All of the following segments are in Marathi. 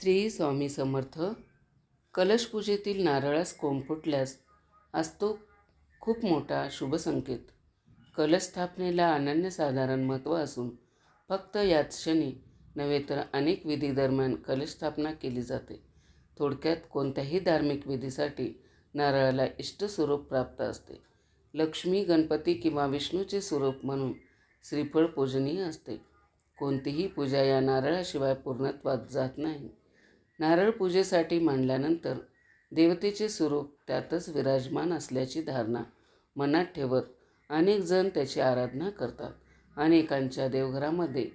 श्री स्वामी समर्थ कलशपूजेतील नारळास कोंब फुटल्यास असतो खूप मोठा शुभसंकेत कलशस्थापनेला कलश स्थापनेला अनन्यसाधारण महत्त्व असून फक्त याच क्षणी नव्हे तर अनेक विधीदरम्यान कलश स्थापना केली जाते. थोडक्यात कोणत्याही धार्मिक विधीसाठी नारळाला इष्ट स्वरूप प्राप्त असते. लक्ष्मी गणपती किंवा विष्णूचे स्वरूप म्हणून श्रीफळ पूजनीय असते. कोणतीही पूजा या नारळाशिवाय पूर्णत्वात जात नाही. नारळ पूजेसाठी मांडल्यानंतर देवतेचे स्वरूप त्यातच विराजमान असल्याची धारणा मनात ठेवत अनेक जण त्याची आराधना करतात. अनेकांच्या देवघरामध्ये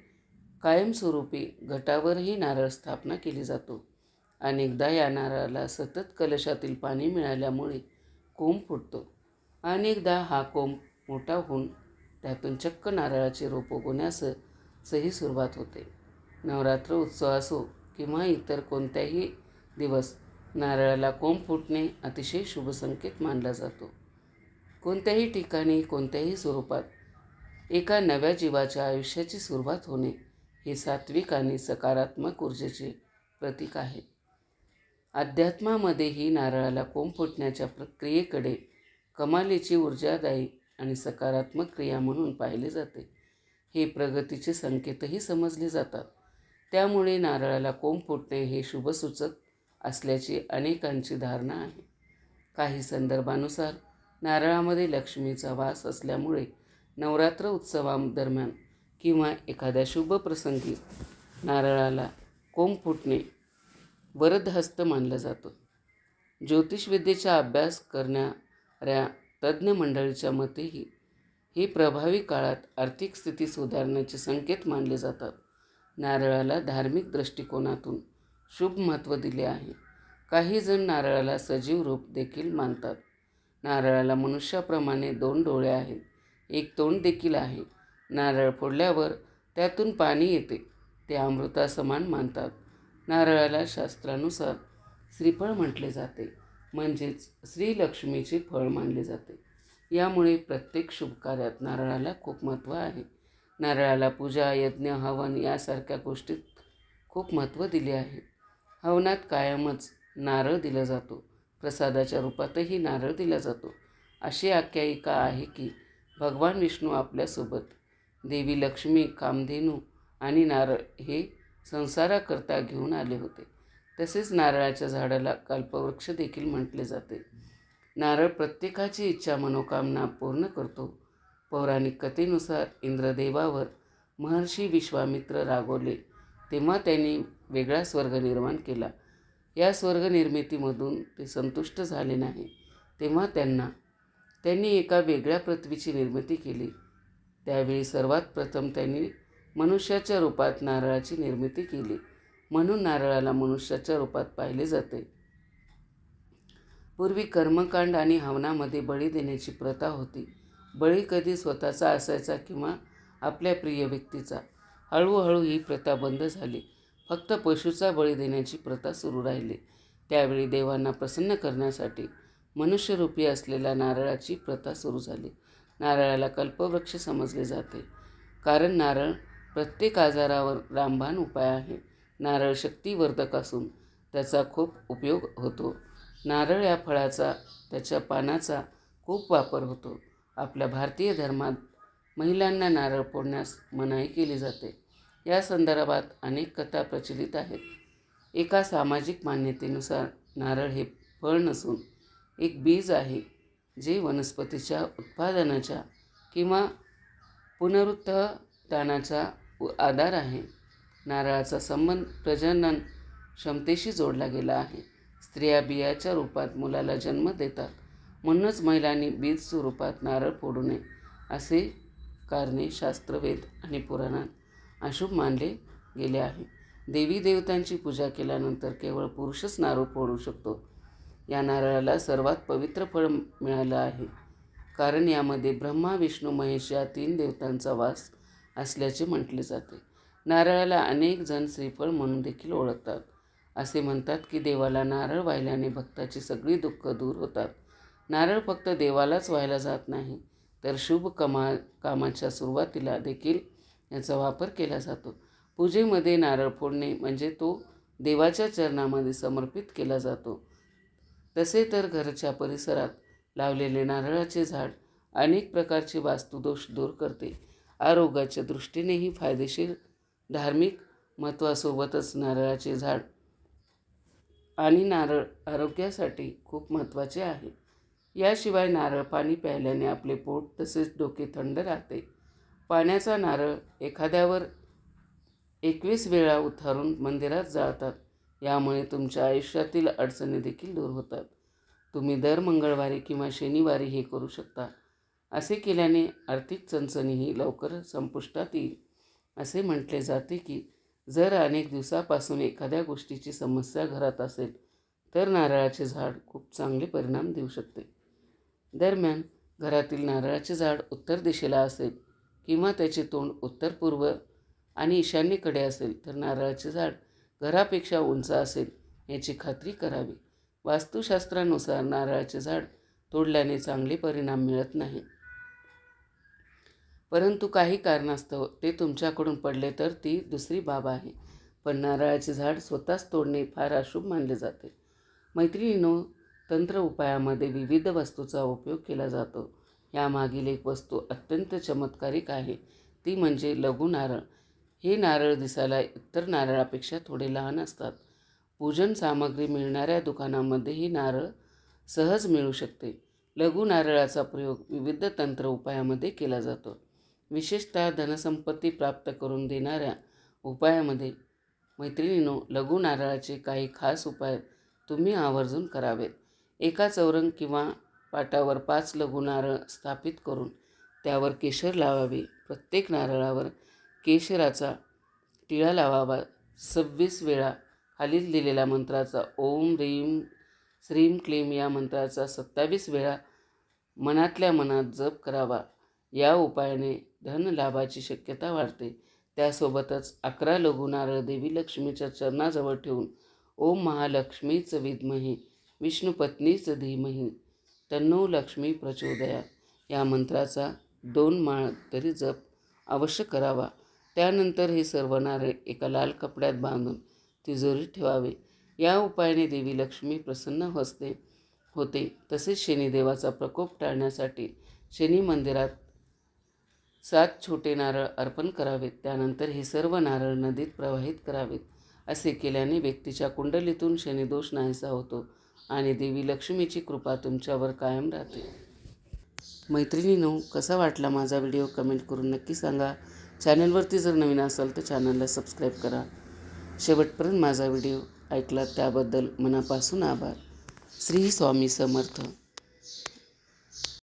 कायमस्वरूपी घटावरही नारळ स्थापना केली जातो. अनेकदा या नारळाला सतत कलशातील पाणी मिळाल्यामुळे कोंब फुटतो. अनेकदा हा कोंब मोठा होऊन त्यातून चक्क नारळाचे रोप उगवण्यास सही सुरुवात होते. नवरात्र उत्सव असो किंवा इतर कोणत्याही दिवस नारळाला कोंब फुटणे अतिशय शुभसंकेत मानला जातो. कोणत्याही ठिकाणी कोणत्याही स्वरूपात एका नव्या जीवाच्या आयुष्याची सुरुवात होणे हे सात्विक आणि सकारात्मक ऊर्जेचे प्रतीक आहे. अध्यात्मामध्येही नारळाला कोंब फुटण्याच्या प्रक्रियेकडे कमालीची ऊर्जादायी आणि सकारात्मक क्रिया म्हणून पाहिले जाते. हे प्रगतीचे संकेतही समजले जातात. त्यामुळे नारळाला कोंब फुटणे हे शुभसूचक असल्याची अनेकांची धारणा आहे. काही संदर्भानुसार नारळामध्ये लक्ष्मीचा वास असल्यामुळे नवरात्र उत्सवादरम्यान किंवा एखाद्या शुभ प्रसंगी नारळाला कोंब फुटणे वरदहस्त मानलं जातं. ज्योतिषविद्येचा अभ्यास करणाऱ्या तज्ज्ञ मंडळीच्या मतेही हे प्रभावी काळात आर्थिक स्थिती सुधारण्याचे संकेत मानले जातात. नारळाला धार्मिक दृष्टिकोनातून शुभ महत्त्व दिले आहे. काही जण नारळाला सजीव रूप देखील मानतात. नारळाला मनुष्याप्रमाणे दोन डोळे आहेत. एक तोंड देखील आहे. नारळ फोडल्यावर त्यातून पाणी येते. ते अमृतासमान मानतात. नारळाला शास्त्रानुसार श्रीफळ म्हटले जाते. म्हणजेच श्रीलक्ष्मीचे फळ मानले जाते. यामुळे प्रत्येक शुभकार्यात नारळाला खूप महत्त्व आहे. नारळाला पूजा यज्ञ हवन यासारख्या गोष्टीत खूप महत्त्व दिले आहे. हवनात कायमच नारळ दिला जातो. प्रसादाच्या रूपातही नारळ दिला जातो. अशी आख्यायिका आहे की भगवान विष्णू आपल्यासोबत देवी लक्ष्मी कामधेनू आणि नारळ हे संसाराकरता घेऊन आले होते. तसेच नारळाच्या झाडाला कल्पवृक्ष देखील म्हटले जाते. नारळ प्रत्येकाची इच्छा मनोकामना पूर्ण करतो. पौराणिक कथेनुसार इंद्रदेवावर महर्षी विश्वामित्र रागवले. तेव्हा त्यांनी वेगळा स्वर्ग निर्माण केला. या स्वर्ग निर्मितीमधून ते संतुष्ट झाले नाही. तेव्हा त्यांना त्यांनी एका वेगळ्या पृथ्वीची निर्मिती केली. त्यावेळी सर्वात प्रथम त्यांनी मनुष्याच्या रूपात नारळाची निर्मिती केली. म्हणून नारळाला मनुष्याच्या रूपात पाहिले जाते. पूर्वी कर्मकांड आणि हवनामध्ये बळी देण्याची प्रथा होती. बळी कधी स्वतःचा असायचा किंवा आपल्या प्रिय व्यक्तीचा. हळूहळू ही प्रथा बंद झाली. फक्त पशुचा बळी देण्याची प्रथा सुरू राहिली. त्यावेळी देवांना प्रसन्न करण्यासाठी मनुष्यरूपी असलेल्या नारळाची प्रथा सुरू झाली. नारळाला कल्पवृक्ष समजले जाते. कारण नारळ प्रत्येक आजारावर रामबाण उपाय आहे. नारळ शक्तिवर्धक असून त्याचा खूप उपयोग होतो. नारळ या फळाचा त्याच्या पानाचा खूप वापर होतो. आपल्या भारतीय धर्मात महिलांना नारळ फोडण्यास मनाई केली जाते. या संदर्भात अनेक कथा प्रचलित आहेत. एका सामाजिक मान्यतेनुसार नारळ हे फळ नसून एक बीज आहे जे वनस्पतीच्या उत्पादनाच्या किंवा पुनरुत्थानाचा आधार आहे. नारळाचा संबंध प्रजनन क्षमतेशी जोडला गेला आहे. स्त्रिया बियाच्या रूपात मुलाला जन्म देतात. म्हणूनच महिलांनी बीज स्वरूपात नारळ फोडू नये असे कारणे शास्त्रवेद आणि पुराणात अशुभ मानले गेले आहे. देवी देवतांची पूजा केल्यानंतर केवळ पुरुषच नारळ फोडू शकतो. या नारळाला सर्वात पवित्र फळ मिळालं आहे. कारण यामध्ये ब्रह्मा विष्णू महेश या तीन देवतांचा वास असल्याचे म्हटले जाते. नारळाला अनेक जण श्रीफळ म्हणून देखील ओळखतात. असे म्हणतात की देवाला नारळ वाहिल्याने भक्ताची सगळी दुःख दूर होतात. नारळ फक्त देवालाच व्हायला जात नाही तर शुभ कमा कामाच्या सुरुवातीला देखील याचा वापर केला जातो. पूजेमध्ये नारळ फोडणे म्हणजे तो देवाच्या चरणामध्ये समर्पित केला जातो. तसे तर घरच्या परिसरात लावलेले नारळाचे झाड अनेक प्रकारचे वास्तुदोष दूर करते. आरोग्याच्या दृष्टीनेही फायदेशीर धार्मिक महत्त्वासोबतच नारळाचे झाड आणि नारळ आरोग्यासाठी खूप महत्त्वाचे आहे. याशिवाय नारळ पाणी प्यायल्याने आपले पोट तसेच डोके थंड राहते. पाण्याचा नारळ एखाद्यावर एकवीस वेळा उतारून मंदिरात जाळतात. यामुळे तुमच्या आयुष्यातील अडचणी देखील दूर होतात. तुम्ही दर मंगळवारी किंवा शनिवारी हे करू शकता. असे केल्याने आर्थिक चणचणीही लवकर संपुष्टात येईल. असे म्हटले जाते की जर अनेक दिवसापासून एखाद्या गोष्टीची समस्या घरात असेल तर नारळाचे झाड खूप चांगले परिणाम देऊ शकते. दरम्यान घरातील नारळाचे झाड उत्तर दिशेला असेल किंवा त्याचे तोंड उत्तर पूर्व आणि ईशान्येकडे असेल तर नारळाचे झाड घरापेक्षा उंच असेल याची खात्री करावी. वास्तुशास्त्रानुसार नारळाचे झाड तोडल्याने चांगले परिणाम मिळत नाही. परंतु काही कारणास्तव ते तुमच्याकडून पडले तर ती दुसरी बाब आहे. पण नारळाचे झाड स्वतःच तोडणे फार अशुभ मानले जाते. मैत्रिणीनो तंत्र उपायामध्ये विविध वस्तूचा उपयोग केला जातो. यामागील एक वस्तू अत्यंत चमत्कारिक आहे. ती म्हणजे लघु नारळ. हे नारळ दिसायला इतर नारळापेक्षा थोडे लहान असतात. पूजन सामग्री मिळणाऱ्या दुकानामध्ये ही नारळ सहज मिळू शकते. लघु नारळाचा प्रयोग विविध तंत्र उपायामध्ये केला जातो. विशेषतः धनसंपत्ती प्राप्त करून देणाऱ्या उपायामध्ये. मैत्रिणीनो लघु नारळाचे काही खास उपाय तुम्ही आवर्जून करावेत. एका चौरंग किंवा पाटावर पाच लघु नारळ स्थापित करून त्यावर केशर लावावे. प्रत्येक नारळावर केशराचा टिळा लावावा. सव्वीस वेळा खालील दिलेल्या मंत्राचा ओम रीम श्रीम क्लीम या मंत्राचा सत्तावीस वेळा मनातल्या मनात जप करावा. या उपायाने धन लाभाची शक्यता वाढते. त्यासोबतच अकरा लघु नारळ देवी लक्ष्मीच्या चरणाजवळ ठेवून ओम महालक्ष्मीच विद्महे विष्णुपत्नीच धीमही. तन्नो लक्ष्मी प्रचोदया. या मंत्राचा दोन माळ तरी जप अवश्य करावा. त्यानंतर हे सर्व नारळ एका लाल कपड्यात बांधून तिजोरीत ठेवावे. या उपायाने देवी लक्ष्मी प्रसन्न हसते होते. तसेच शनिदेवाचा प्रकोप टाळण्यासाठी शनी मंदिरात सात छोटे नारळ अर्पण करावेत. त्यानंतर हे सर्व नारळ नदीत प्रवाहित करावेत. असे केल्याने व्यक्तीच्या कुंडलीतून शनिदोष नाहीसा होतो. आणि देवी लक्ष्मीची कृपा तुमच्यावर कायम राहते. मैत्रिणीनो कसा वाटला माझा व्हिडिओ कमेंट करून नक्की सांगा. चॅनलवरती जर नवीन असाल तर चॅनलला सबस्क्राईब करा. शेवटपर्यंत माझा व्हिडिओ ऐकला त्याबद्दल मनापासून आभार. श्री स्वामी समर्थ.